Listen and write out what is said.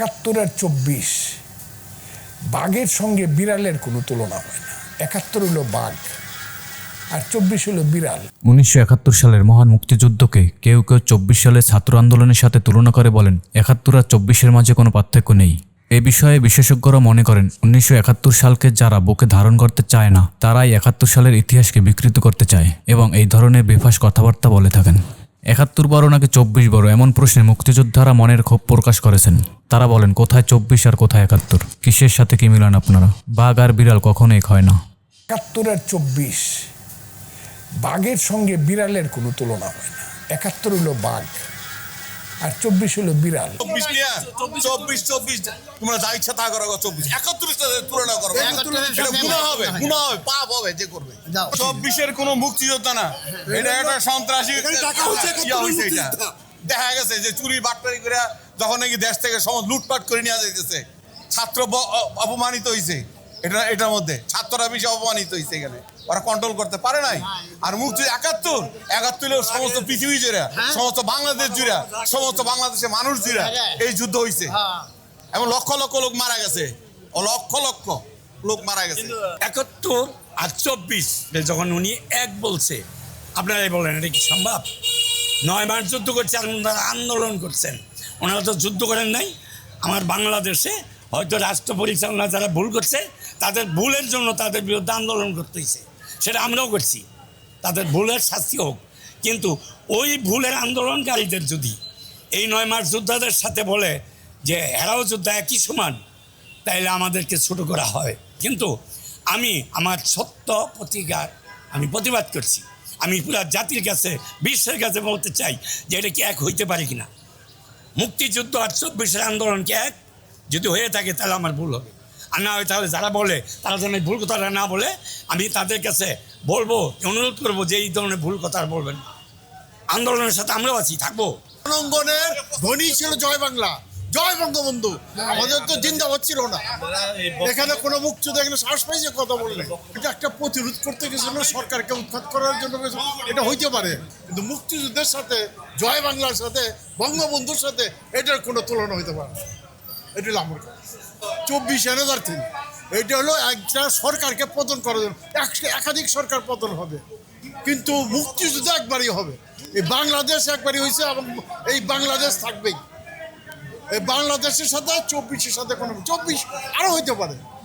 একাত্তর আর চব্বিশ। বাঘের সঙ্গে বিড়ালের কোনো তুলনা হয় না। একাত্তর হলো বাঘ আর চব্বিশ হলো বিড়াল। উনিশশো একাত্তর সালের মহান মুক্তিযুদ্ধকে কেউ কেউ চব্বিশ সালের ছাত্র আন্দোলনের সাথে তুলনা করে বলেন, একাত্তর আর চব্বিশের মাঝে কোনো পার্থক্য নেই। এ বিষয়ে বিশেষজ্ঞরা মনে করেন, উনিশশো একাত্তর সালকে যারা বুকে ধারণ করতে চায় না, তারাই একাত্তর সালের ইতিহাসকে বিকৃত করতে চায় এবং এই ধরনের বেফাস কথাবার্তা বলে থাকেন। একাত্তর বারো নাকি চব্বিশ বারো, এমন প্রশ্নে মুক্তিযোদ্ধারা মনের ক্ষোভ প্রকাশ করেছেন। তারা বলেন, কোথায় চব্বিশ আর কোথায় একাত্তর? কিসের সাথে কি মিলান আপনারা? বাঘ আর বিড়াল কখনো এক হয় না। একাত্তর আর চব্বিশ, বাঘের সঙ্গে বিড়ালের কোনো তুলনা হয় না। একাত্তর হলো বাঘ। আর চব্বিশ হলো বিড়াল। চব্বিশ চব্বিশ চব্বিশ। তোমরা যা ইচ্ছা তা করো চব্বিশ। তুলনা করো গুণা হবে গুণা হবে পাপ হবে যে করবে। চব্বিশের কোনো মুক্তিযোদ্ধা না। এটা একটা সন্ত্রাসী দেখা গেছে যে চুরি বাটপারি করে যখন নাকি দেশ থেকে সমাজ লুটপাট করে নিয়ে যাইতেছে ছাত্র অপমানিত হয়েছে এটা এটার মধ্যে। ছাত্ররা বেশি অপমানিত হয়েছে এখানে। ওরা কন্ট্রোল করতে পারে নাই। আর মুক্তি একাত্তর। একাত্তর সমস্ত পৃথিবী জুড়ে সমস্ত বাংলাদেশ জুড়ে সমস্ত বাংলাদেশের মানুষ জুড়ে এই যুদ্ধ হয়েছে এবং লক্ষ লক্ষ লোক মারা গেছে। ও লক্ষ লক্ষ লোক মারা গেছে। একাত্তর আর চব্বিশ যখন উনি এক বলছে আপনারাই বলেন এটা কি সম্ভব? নয় মাস যুদ্ধ করছে আর ওনারা আন্দোলন করছেন। ওনারা তো যুদ্ধ করেন নাই। আমার বাংলাদেশে হয়তো রাষ্ট্র পরিচালনা যারা ভুল করছে তাদের ভুলের জন্য তাদের বিরুদ্ধে আন্দোলন করতেইছে সেটা আমরাও করছি। তাদের ভুলের শাস্তি হোক। কিন্তু ওই ভুলের আন্দোলনকারীদের যদি এই নয় মাস যোদ্ধাদের সাথে বলে যে এরাও যোদ্ধা একই সমান, তাইলে আমাদেরকে ছোট করা হয়। কিন্তু আমি আমার সত্য প্রতিকার আমি প্রতিবাদ করছি। আমি পুরা জাতির কাছে, বিশ্বের কাছে বলতে চাই যে এটা কি এক হইতে পারে কিনা। মুক্তিযুদ্ধ আর চব্বিশের আন্দোলন কি এক? যদি হয়ে থাকে তাহলে আমার ভুল হবে। আর না হয় তাহলে যারা বলে, তারা যেন ভুল কথাটা না বলে, আমি তাদের কাছে বলব, অনুরোধ করব যে এই ধরনের ভুল কথা বলবেন। আন্দোলনের সাথে আমরাও আছি, থাকব। রণাঙ্গনের ধ্বনি ছিল জয় বাংলা। জয় বঙ্গবন্ধু। আমাদের তো জিন্দাবাদ ছিল না। এখানে কোনো মুক্তিযুদ্ধ এখানে শ্বাস পাইছে কথা বললে। এটা একটা প্রতিরোধ করতে গেছিল, সরকারকে উৎখাত করার জন্য এটা হইতে পারে, কিন্তু মুক্তিযুদ্ধের সাথে, জয় বাংলার সাথে, বঙ্গবন্ধুর সাথে, এটার কোনো তুলনা হইতে পারে। এটা আমার চব্বিশ হাজার থেকে এটা হলো একটা সরকারকে পতন করার জন্য। এক- একাধিক সরকার পতন হবে। কিন্তু মুক্তিযুদ্ধ একবারই হবে। এই বাংলাদেশ একবারই হয়েছে এবং এই বাংলাদেশ থাকবেই। এই বাংলাদেশের সাথে চব্বিশের সাথে কোনো চব্বিশ আরও হইতে পারে।